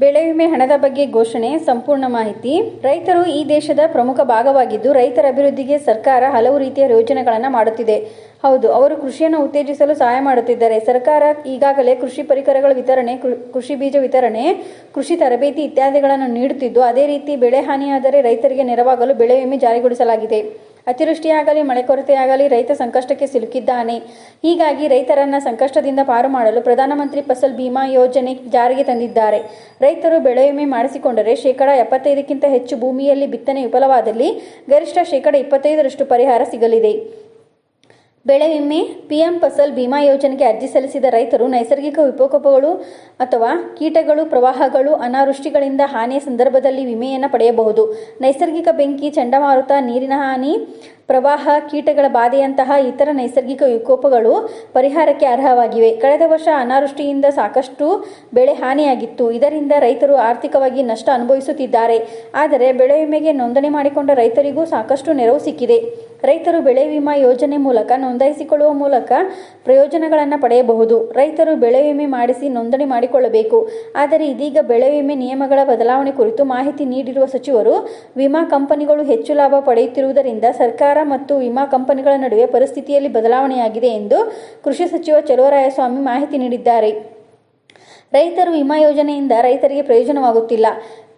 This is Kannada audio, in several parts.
ಬೆಳೆ ವಿಮೆ ಹಣದ ಬಗ್ಗೆ ಘೋಷಣೆ, ಸಂಪೂರ್ಣ ಮಾಹಿತಿ. ರೈತರು ಈ ದೇಶದ ಪ್ರಮುಖ ಭಾಗವಾಗಿದ್ದು, ರೈತರ ಅಭಿವೃದ್ಧಿಗೆ ಸರ್ಕಾರ ಹಲವು ರೀತಿಯ ಯೋಜನೆಗಳನ್ನು ಮಾಡುತ್ತಿದೆ. ಹೌದು, ಅವರು ಕೃಷಿಯನ್ನು ಉತ್ತೇಜಿಸಲು ಸಹಾಯ ಮಾಡುತ್ತಿದ್ದಾರೆ. ಸರ್ಕಾರ ಈಗಾಗಲೇ ಕೃಷಿ ಪರಿಕರಗಳ ವಿತರಣೆ ಕೃಷಿ ಬೀಜ ವಿತರಣೆ, ಕೃಷಿ ತರಬೇತಿ ಇತ್ಯಾದಿಗಳನ್ನು ನೀಡುತ್ತಿದ್ದು, ಅದೇ ರೀತಿ ಬೆಳೆ ಹಾನಿಯಾದರೆ ರೈತರಿಗೆ ನೆರವಾಗಲು ಬೆಳೆ ವಿಮೆ ಜಾರಿಗೊಳಿಸಲಾಗಿದೆ. ಅತಿವೃಷ್ಟಿಯಾಗಲಿ, ಮಳೆ ಕೊರತೆಯಾಗಲಿ ರೈತ ಸಂಕಷ್ಟಕ್ಕೆ ಸಿಲುಕಿದ್ದಾನೆ. ಹೀಗಾಗಿ ರೈತರನ್ನ ಸಂಕಷ್ಟದಿಂದ ಪಾರು ಮಾಡಲು ಪ್ರಧಾನಮಂತ್ರಿ ಫಸಲ್ ಬಿಮಾ ಯೋಜನೆ ಜಾರಿಗೆ ತಂದಿದ್ದಾರೆ. ರೈತರು ಬೆಳೆ ವಿಮೆ ಮಾಡಿಸಿಕೊಂಡರೆ ಶೇಕಡ ಎಪ್ಪತ್ತೈದಕ್ಕಿಂತ ಹೆಚ್ಚು ಭೂಮಿಯಲ್ಲಿ ಬಿತ್ತನೆ ವಿಫಲವಾದಲ್ಲಿ ಗರಿಷ್ಠ ಶೇಕಡ ಇಪ್ಪತ್ತೈದರಷ್ಟು ಪರಿಹಾರ ಸಿಗಲಿದೆ. ಬೆಳೆ ವಿಮೆ, ಪಿಎಂ ಫಸಲ್ ಬಿಮಾ ಯೋಜನೆಗೆ ಅರ್ಜಿ ಸಲ್ಲಿಸಿದ ರೈತರು ನೈಸರ್ಗಿಕ ವಿಕೋಪಗಳು ಅಥವಾ ಕೀಟಗಳು, ಪ್ರವಾಹಗಳು, ಅನಾವೃಷ್ಟಿಗಳಿಂದ ಹಾನಿಯ ಸಂದರ್ಭದಲ್ಲಿ ವಿಮೆಯನ್ನು ಪಡೆಯಬಹುದು. ನೈಸರ್ಗಿಕ ಬೆಂಕಿ, ಚಂಡಮಾರುತ, ನೀರಿನ ಹಾನಿ ಪ್ರವಾಹ, ಕೀಟಗಳ ಬಾಧೆಯಂತಹ ಇತರ ನೈಸರ್ಗಿಕ ವಿಕೋಪಗಳು ಪರಿಹಾರಕ್ಕೆ ಅರ್ಹವಾಗಿವೆ. ಕಳೆದ ವರ್ಷ ಅನಾವೃಷ್ಟಿಯಿಂದ ಸಾಕಷ್ಟು ಬೆಳೆ ಹಾನಿಯಾಗಿತ್ತು. ಇದರಿಂದ ರೈತರು ಆರ್ಥಿಕವಾಗಿ ನಷ್ಟ ಅನುಭವಿಸುತ್ತಿದ್ದಾರೆ. ಆದರೆ ಬೆಳೆ ವಿಮೆಗೆ ನೋಂದಣಿ ಮಾಡಿಕೊಂಡ ರೈತರಿಗೂ ಸಾಕಷ್ಟು ನೆರವು ಸಿಕ್ಕಿದೆ. ರೈತರು ಬೆಳೆ ವಿಮಾ ಯೋಜನೆ ಮೂಲಕ ನೋಂದಾಯಿಸಿಕೊಳ್ಳುವ ಮೂಲಕ ಪ್ರಯೋಜನಗಳನ್ನು ಪಡೆಯಬಹುದು. ರೈತರು ಬೆಳೆ ವಿಮೆ ಮಾಡಿಸಿ ನೋಂದಣಿ ಮಾಡಿಕೊಳ್ಳಬೇಕು. ಆದರೆ ಇದೀಗ ಬೆಳೆ ವಿಮೆ ನಿಯಮಗಳ ಬದಲಾವಣೆ ಕುರಿತು ಮಾಹಿತಿ ನೀಡಿರುವ ಸಚಿವರು, ವಿಮಾ ಕಂಪನಿಗಳು ಹೆಚ್ಚು ಲಾಭ ಪಡೆಯುತ್ತಿರುವುದರಿಂದ ಸರ್ಕಾರ ಮತ್ತು ವಿಮಾ ಕಂಪನಿಗಳ ನಡುವೆ ಪರಿಸ್ಥಿತಿಯಲ್ಲಿ ಬದಲಾವಣೆಯಾಗಿದೆ ಎಂದು ಕೃಷಿ ಸಚಿವ ಚಲುವರಾಯಸ್ವಾಮಿ ಮಾಹಿತಿ ನೀಡಿದ್ದಾರೆ. ರೈತರು ವಿಮಾ ಯೋಜನೆಯಿಂದ ರೈತರಿಗೆ ಪ್ರಯೋಜನವಾಗುತ್ತಿಲ್ಲ.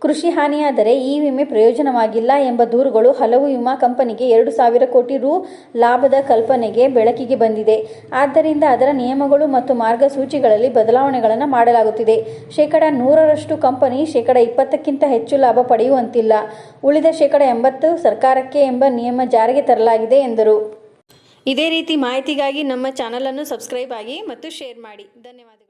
ಕೃಷಿ ಹಾನಿಯಾದರೆ ಈ ವಿಮೆ ಪ್ರಯೋಜನವಾಗಿಲ್ಲ ಎಂಬ ದೂರುಗಳು ಹಲವು ವಿಮಾ ಕಂಪನಿಗೆ ಎರಡು ಸಾವಿರ ಕೋಟಿ ರು ಲಾಭದ ಕಲ್ಪನೆಗೆ ಬೆಳಕಿಗೆ ಬಂದಿದೆ. ಆದ್ದರಿಂದ ಅದರ ನಿಯಮಗಳು ಮತ್ತು ಮಾರ್ಗಸೂಚಿಗಳಲ್ಲಿ ಬದಲಾವಣೆಗಳನ್ನು ಮಾಡಲಾಗುತ್ತಿದೆ. ಶೇಕಡ ನೂರರಷ್ಟು ಕಂಪನಿ ಶೇಕಡ ಇಪ್ಪತ್ತಕ್ಕಿಂತ ಹೆಚ್ಚು ಲಾಭ ಪಡೆಯುವಂತಿಲ್ಲ. ಉಳಿದ ಶೇಕಡ ಎಂಬತ್ತು ಸರ್ಕಾರಕ್ಕೆ ಎಂಬ ನಿಯಮ ಜಾರಿಗೆ ತರಲಾಗಿದೆ ಎಂದರು. ಇದೇ ರೀತಿ ಮಾಹಿತಿಗಾಗಿ ನಮ್ಮ ಚಾನಲನ್ನು ಸಬ್ಸ್ಕ್ರೈಬ್ ಆಗಿ ಮತ್ತು ಶೇರ್ ಮಾಡಿ. ಧನ್ಯವಾದಗಳು.